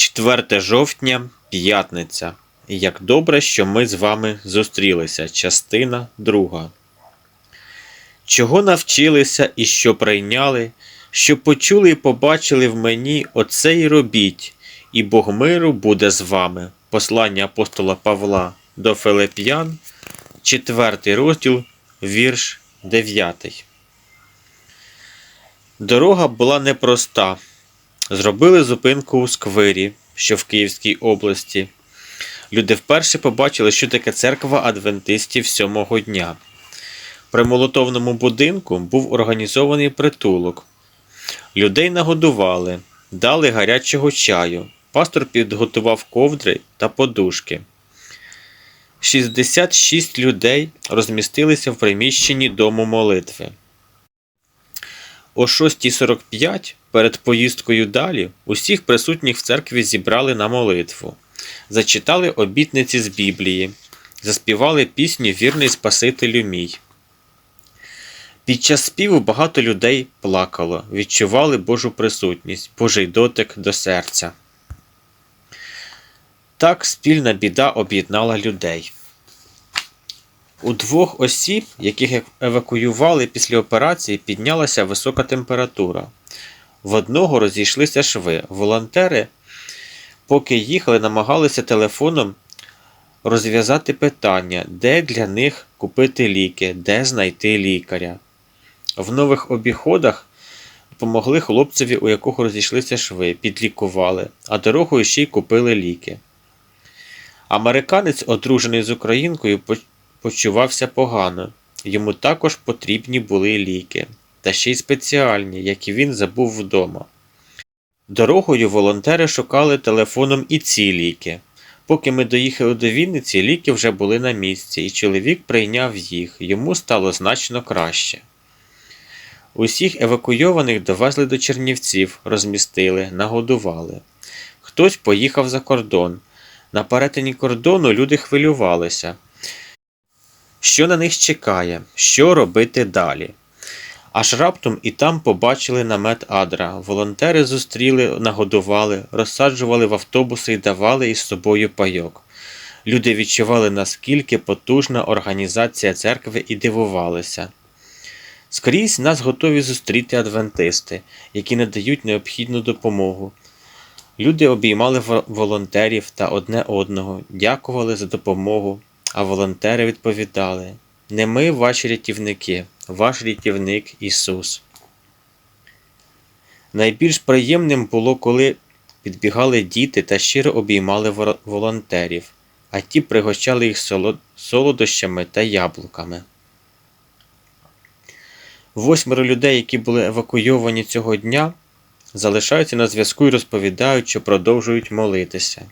4 жовтня, п'ятниця. Як добре, що ми з вами зустрілися. Частина друга. Чого навчилися і що прийняли, що почули і побачили в мені, оце й робіть, і Бог миру буде з вами. Послання апостола Павла до Филип'ян, 4 розділ, вірш 9. Дорога була непроста. Зробили зупинку у сквері, що в Київській області. Люди вперше побачили, що таке церква адвентистів сьомого дня. При молотовному будинку був організований притулок. Людей нагодували, дали гарячого чаю. Пастор підготував ковдри та подушки. 66 людей розмістилися в приміщенні дому молитви. О 6.45 перед поїздкою далі усіх присутніх в церкві зібрали на молитву, зачитали обітниці з Біблії, заспівали пісню Вірний Спасителю мій. Під час співу багато людей плакало, відчували Божу присутність, Божий дотик до серця. Так спільна біда об'єднала людей. У двох осіб, яких евакуювали після операції, піднялася висока температура. В одного розійшлися шви. Волонтери, поки їхали, намагалися телефоном розв'язати питання, де для них купити ліки, де знайти лікаря. В нових обіходах допомогли хлопцеві, у якого розійшлися шви, підлікували, а дорогою ще й купили ліки. Американець, одружений з українкою, почувався погано, йому також потрібні були ліки, та ще й спеціальні, які він забув вдома. Дорогою волонтери шукали телефоном і ці ліки. Поки ми доїхали до Вінниці, ліки вже були на місці, і чоловік прийняв їх, йому стало значно краще. Усіх евакуйованих довезли до Чернівців, розмістили, нагодували. Хтось поїхав за кордон. На перетині кордону люди хвилювалися. Що на них чекає, що робити далі? Аж раптом і там побачили намет Адра. Волонтери зустріли, нагодували, розсаджували в автобуси і давали із собою пайок. Люди відчували, наскільки потужна організація церкви і дивувалися. Скрізь нас готові зустріти адвентисти, які надають необхідну допомогу. Люди обіймали волонтерів та одне одного, дякували за допомогу, а волонтери відповідали: Не ми ваші рятівники, ваш рятівник Ісус. Найбільш приємним було, коли підбігали діти та щиро обіймали волонтерів, а ті пригощали їх солодощами та яблуками. Восьмеро людей, які були евакуйовані цього дня, залишаються на зв'язку і розповідають, що продовжують молитися.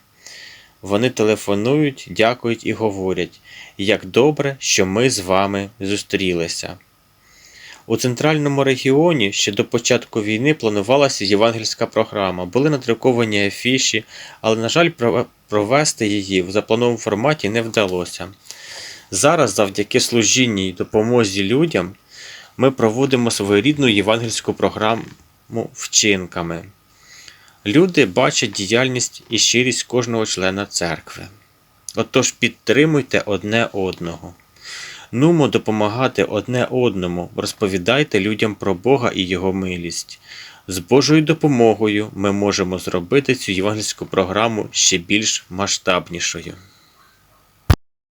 Вони телефонують, дякують і говорять, як добре, що ми з вами зустрілися. У центральному регіоні ще до початку війни планувалася євангельська програма, були надруковані афіші, але, на жаль, провести її в запланованому форматі не вдалося. Зараз, завдяки служінні й допомозі людям, ми проводимо своєрідну євангельську програму вчинками. Люди бачать діяльність і щирість кожного члена церкви. Отож підтримуйте одне одного. Нумо допомагати одне одному, розповідайте людям про Бога і Його милість. З Божою допомогою ми можемо зробити цю євангельську програму ще більш масштабнішою.